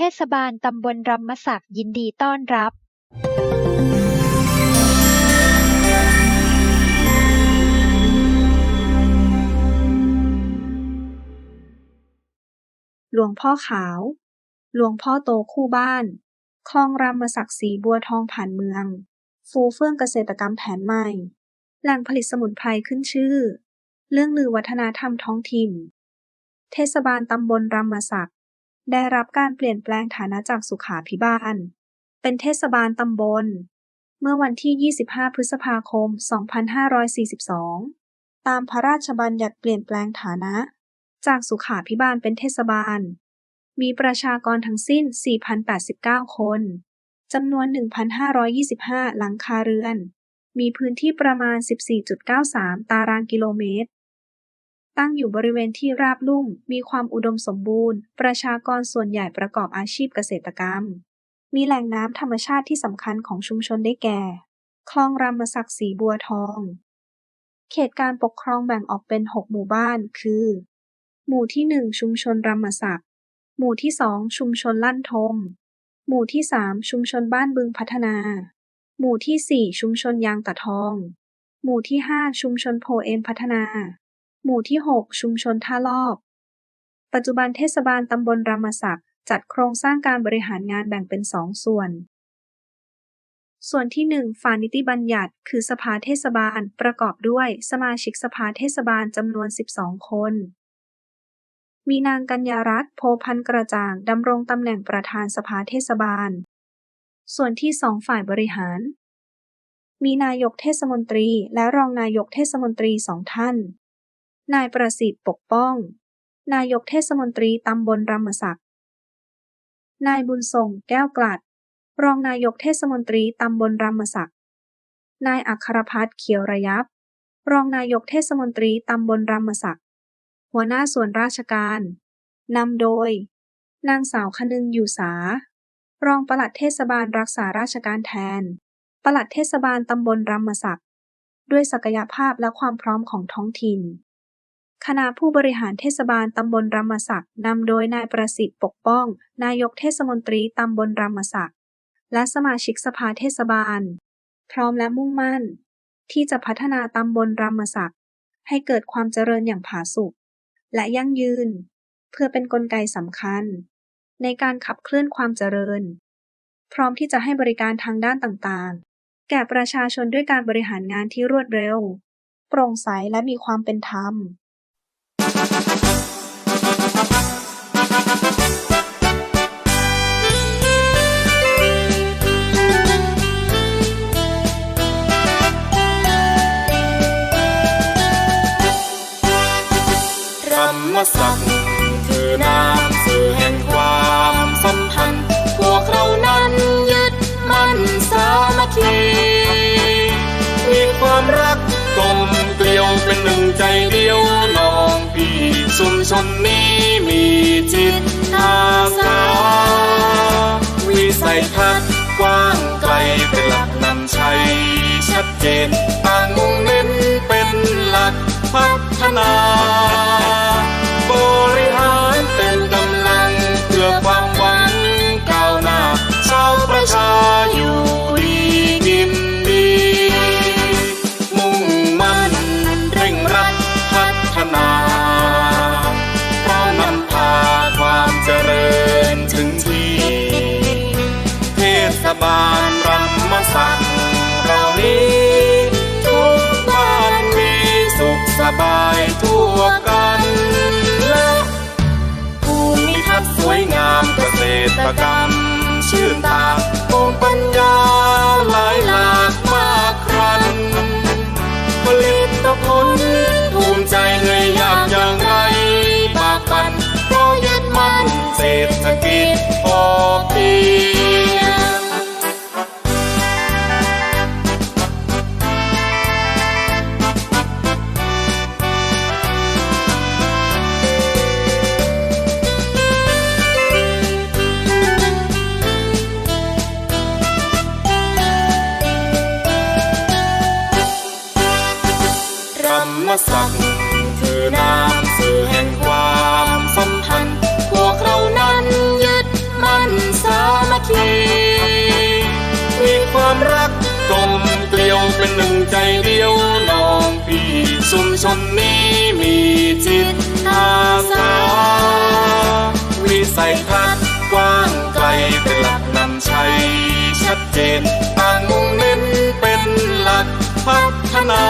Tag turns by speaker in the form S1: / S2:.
S1: เทศบาลตำบลรำมสักยินดีต้อนรับ
S2: หลวงพ่อขาว หลวงพ่อโตคู่บ้าน คลองรามศักดิ์ศรีบัวทองผ่านเมือง ฟูเฟื่องเกษตรกรรมแผนใหม่ แหล่งผลิตสมุนไพรขึ้นชื่อ เรื่องลือวัฒนธรรมท้องถิ่น เทศบาลตำบลรามศักดิ์ ได้รับการเปลี่ยนแปลงฐานะจากสุขาภิบาล เป็นเทศบาลตำบล เมื่อวันที่ 25 พฤษภาคม 2542 ตามพระราชบัญญัติเปลี่ยนแปลงฐานะ จากสุขาภิบาลเป็นเทศบาล มีประชากรทั้งสิ้น 4,089 คน จำนวน 1,525 หลังคาเรือน มีพื้นที่ประมาณ 14.93 ตารางกิโลเมตร ตั้งอยู่บริเวณที่ราบลุ่ม มีความอุดมสมบูรณ์ ประชากรส่วนใหญ่ประกอบอาชีพเกษตรกรรม มีแหล่งน้ำธรรมชาติที่สำคัญของชุมชนได้แก่ คลองรามศักดิ์ศรีบัวทอง เขตการปกครองแบ่งออกเป็น 6 หมู่บ้าน คือ หมู่ที่ 1 ชุมชนรามศักดิ์ หมู่ที่ 2 ชุมชนลั่นทม หมู่ที่ 3 ชุมชนบ้านบึงพัฒนา หมู่ที่ 4 ชุมชนยางตะทอง หมู่ที่ 5 ชุมชนโพเอมพัฒนา หมู่ที่ 6 ชุมชนท่าลอบ ปัจจุบันเทศบาลตำบลรามศักดิ์จัดโครงสร้างการบริหารงานแบ่งเป็น2ส่วน ส่วนที่ 1 ฝ่ายนิติบัญญัติ คือสภาเทศบาลประกอบด้วยสมาชิกสภาเทศบาลจำนวน 12 คน มีนางกัญญารัตน์โพพันกระจ่างดำรงตำแหน่งประธานสภาเทศบาล ส่วนที่2ฝ่ายบริหารมีนายกเทศมนตรีและรองนายกเทศมนตรีสองท่าน นายประสิทธิ์ปกป้อง นายกเทศมนตรีตำบลรามศักดิ์นายบุญส่งแก้วกลัด รองนายกเทศมนตรีตำบลรามศักดิ์นายอัครพัฒน์เขียวระยับ รองนายกเทศมนตรีตำบลรามศักดิ์หัวหน้าส่วนราชการนำโดย นางสาวคนึงอยู่สา รองปลัดเทศบาลรักษาราชการแทน ปลัดเทศบาลตำบลรามศักดิ์ด้วยศักยภาพและความพร้อมของท้องถิ่น คณะผู้บริหารเทศบาลตำบลรามศักดิ์นำโดยนายประสิทธิ์ปกป้อง นายกเทศมนตรีตำบลรามศักดิ์และสมาชิกสภาเทศบาล พร้อมและมุ่งมั่น ที่จะพัฒนาตำบลรามศักดิ์ให้เกิดความเจริญอย่างผาสุกและยั่งยืน เพื่อเป็นนกลไกสำคัญ ในการขับเคลื่อนความเจริญ พร้อมที่จะให้บริการทางด้านต่างๆ แก่ประชาชนด้วยการบริหารงานที่รวดเร็ว โปร่งใสและมีความเป็นธรรม
S3: มศักดิ์คือน้ำสื่อแห่งความสัมพันธ์ พวกเรานั้นยึดมั่นสามัคคี มีความรักกลมเกลียวเป็นหนึ่งใจเดียวน้องพี่ชุมชนนี้มีจิตอาสาวิสัยทัศน์กว้างไกลเป็นหลักนำชัยชัดเจนตั้งเน้นเป็นหลักพัฒนา ชื่นตาองมิปัญญาหลายหลากมากครันผลิตผลภูมิใจเงยยากอย่างไรปากปันเพราะยึดมั่นเศรษฐกิจ รมศักดิ์คือนามสื่อแห่งความสัมพันธ์ พวกเรานั้นยึดมั่นสามัคคี มีความรักกลมเกลียวเป็นหนึ่งใจเดียวน้องพี่ชุมชนนี้มีจิตอาสาวิสัยทัดกว้างไกลเป็นหลักนำชัยชัดเจนตั้งมุ่งเน้นเป็นหลักพัฒนา